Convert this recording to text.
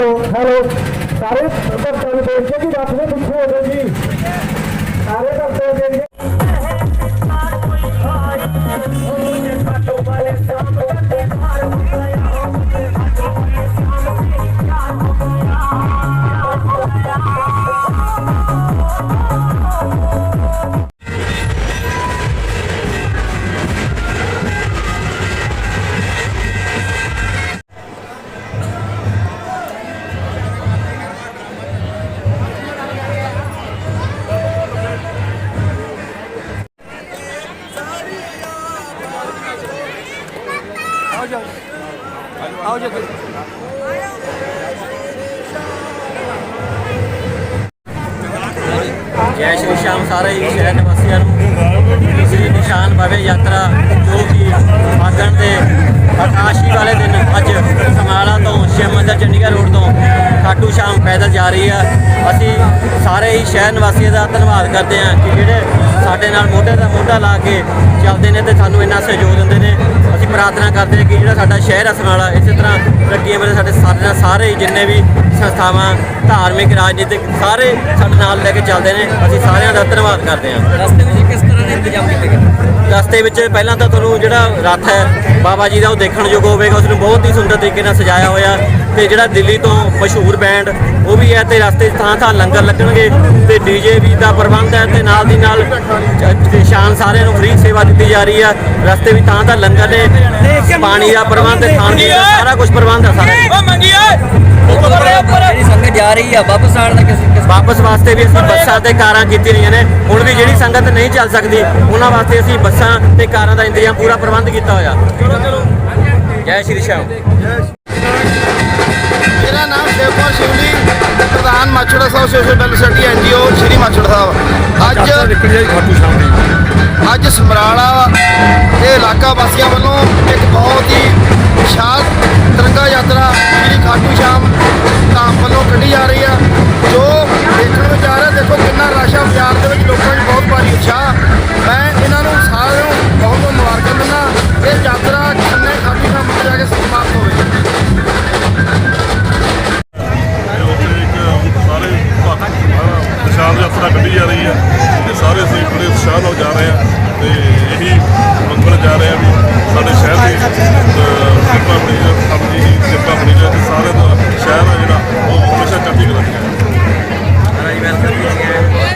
Hello hello. ਸਾਰੇ ਭਗਤਾਂ ਨੂੰ ਬੇਨਤੀ ਹੈ ਕਿ ਰੱਖ ਦੇ ਪਿੱਛੇ ਹੋ ਜਾਓ ਜੀ। ਸਾਰੇ ਭਗਤਾਂ ਨੂੰ ਬੇਨਤੀ ਜੈ ਸ਼੍ਰੀ ਸ਼ਾਮ ਸਾਰੇ ਹੀ ਸ਼ਹਿਰ ਨਿਵਾਸੀਆਂ ਨੂੰ। ਸ੍ਰੀ ਨਿਸ਼ਾਨ ਭਵੇ ਯਾਤਰਾ, ਜੋ ਕਿ ਆਗਣ ਦੇ ਆਕਾਸ਼ੀ ਵਾਲੇ ਦਿਨ ਅੱਜ ਸਮਾਲਾ ਤੋਂ ਸ਼ਿਵ ਮੰਦਿਰ ਚੰਡੀਗੜ੍ਹ ਰੋਡ ਤੋਂ ਖਾਟੂ ਸ਼ਾਮ ਪੈਦਲ ਜਾ ਰਹੀ ਹੈ ਅਸੀਂ ਸਾਰੇ ਹੀ ਸ਼ਹਿਰ ਨਿਵਾਸੀਆਂ ਦਾ ਧੰਨਵਾਦ ਕਰਦੇ ਹਾਂ ਕਿ ਜਿਹੜੇ ਸਾਡੇ ਨਾਲ ਮੋਢੇ ਦਾ ਮੋਢਾ ਲਾ ਕੇ ਚੱਲਦੇ ਨੇ ਤੇ ਸਾਨੂੰ ਇੰਨਾ ਸਹਿਯੋਗ ਦਿੰਦੇ ਨੇ। ਪ੍ਰਾਰਥਨਾ ਕਰਦੇ ਹਾਂ ਕਿ ਜਿਹੜਾ ਸਾਡਾ ਸ਼ਹਿਰ ਹੈ ਸਮਾਲਾ ਇਸੇ ਤਰ੍ਹਾਂ ਤਰੱਕੀਆਂ ਵੇਲੇ ਸਾਡੇ ਸਾਡੇ ਸਾਰੇ ਜਿੰਨੇ ਵੀ ਸੰਸਥਾਵਾਂ, ਧਾਰਮਿਕ, ਰਾਜਨੀਤਿਕ, ਸਾਰੇ ਸਾਡੇ ਨਾਲ ਲੈ ਕੇ ਚੱਲਦੇ ਨੇ। ਅਸੀਂ ਸਾਰਿਆਂ ਦਾ ਧੰਨਵਾਦ ਕਰਦੇ ਹਾਂ। ਰਸਤੇ ਵਿੱਚ ਕਿਸ ਤਰ੍ਹਾਂ ਦੇ ਇੰਤਜ਼ਾਮ ਕੀਤੇ ਗਏ? ਰਸਤੇ ਵਿੱਚ ਪਹਿਲਾਂ ਤਾਂ ਤੁਹਾਨੂੰ ਜਿਹੜਾ ਰੱਥ ਹੈ ਬਾਬਾ ਜੀ ਦਾ ਉਹ ਦੇਖਣ ਯੋਗ ਹੋਵੇਗਾ ਉਸ ਨੂੰ ਬਹੁਤ ਹੀ ਸੁੰਦਰ ਤਰੀਕੇ ਨਾਲ ਸਜਾਇਆ ਹੋਇਆ ਤੇ ਜਿਹੜਾ ਦਿੱਲੀ ਤੋਂ ਮਸ਼ਹੂਰ ਬੈਂਡ ਉਹ ਵੀ ਹੈ ਤੇ ਰਸਤੇ 'ਚ ਥਾਂ ਥਾਂ ਲੰਗਰ ਲੱਗਣਗੇ ਤੇ ਡੀਜੇ ਵੀ ਦਾ ਪ੍ਰਬੰਧ ਹੈ ਤੇ ਨਾਲ ਦੀ ਨਾਲ ਸ਼ਾਨ ਸਾਰਿਆਂ ਨੂੰ ਫ੍ਰੀ ਸੇਵਾ ਦਿੱਤੀ ਜਾ ਰਹੀ ਹੈ। ਰਸਤੇ ਵੀ ਥਾਂ ਥਾਂ ਲੰਗਰ ਨੇ ਪਾਣੀ ਦਾ ਪ੍ਰਬੰਧ ਖਾਣ ਪੀਣ ਦਾ ਸਾਰਾ ਕੁਝ ਪ੍ਰਬੰਧ ਹੈ ਸਾਰਾ। ਜਿਹੜੀ ਸੰਗਤ ਜਾ ਰਹੀ ਆ ਵਾਪਸ ਆਉਣ ਦਾ ਕਿਸ ਕਿਸ ਵਾਪਸ ਵਾਸਤੇ ਵੀ ਅਸੀਂ ਬੱਸਾਂ ਤੇ ਕਾਰਾਂ ਕੀਤੀ ਰਹੀਆਂ ਨੇ। ਹੁਣ ਵੀ ਜਿਹੜੀ ਸੰਗਤ ਨਹੀਂ ਚੱਲ ਸਕਦੀ ਉਹਨਾਂ ਵਾਸਤੇ ਅਸੀਂ ਬੱਸਾਂ ਤੇ ਕਾਰਾਂ ਦਾ ਇੰਤਜ਼ਾਮ ਪੂਰਾ ਪ੍ਰਬੰਧ ਕੀਤਾ ਹੋਇਆ। ਜੈ ਸ਼੍ਰੀ ਸ਼ਾਮ। ਮੇਰਾ ਨਾਮ ਸ਼ੇਖਪੁਰ ਸ਼ਿਵਲੀ ਪ੍ਰਧਾਨ Machhra Sahib social welfare NGO Shri Machhra Sahib. ਅੱਜ ਅੱਜ ਸਮਰਾਲਾ ਦੇ ਇਲਾਕਾ ਵਾਸੀਆਂ ਸਾਡੇ ਸ਼ਹਿਰ ਦੀ